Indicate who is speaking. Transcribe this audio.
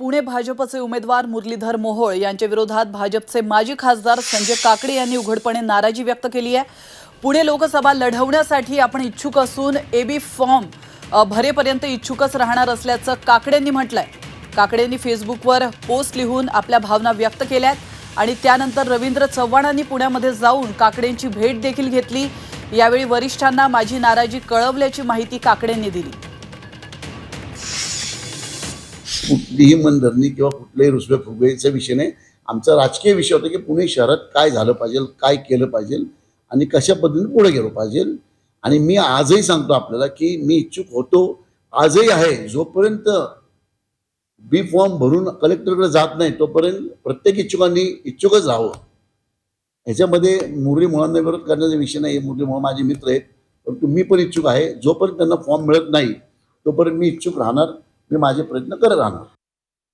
Speaker 1: पुणे भाजपचे उमेदवार मुरलीधर मोहोळ यांच्या विरोधात भाजपचे माजी खासदार संजय काकडे यांनी उघडपणे नाराजी व्यक्त केली आहे. पुणे लोकसभा लढवण्यासाठी आपण इच्छुक असून एबी फॉर्म भरेपर्यंत इच्छुकच राहणार असल्याचं काकडेंनी म्हटलंय. काकडेंनी फेसबुकवर पोस्ट लिहून आपल्या भावना व्यक्त केल्यात आणि त्यानंतर रवींद्र चव्हाणांनी पुण्यामध्ये जाऊन काकडेंची भेट देखील घेतली. यावेळी वरिष्ठांना माझी नाराजी कळवल्याची माहिती काकडेंनी दिली.
Speaker 2: कुठलीही मनधरणी किंवा कुठल्याही रुसवे फुगवेचा विषय नाही. आमचा राजकीय विषय होता की पुणे शहरात काय झालं पाहिजे काय केलं पाहिजे आणि कशा पद्धतीने पुढे गेलो पाहिजे. आणि मी आजही सांगतो आपल्याला की मी इच्छुक होतो आजही आहे. जोपर्यंत बी फॉर्म भरून कलेक्टरकडे जात नाही तोपर्यंत प्रत्येक इच्छुकांनी इच्छुकच राहावं. ह्याच्यामध्ये मुरली मुळांना विरोध करण्याचा विषय नाही. मुरली मुळा माझे मित्र आहेत. परंतु मी पण इच्छुक आहे. जोपर्यंत त्यांना फॉर्म मिळत नाही तोपर्यंत मी इच्छुक राहणार. मी माझे प्रयत्न करत राहणार.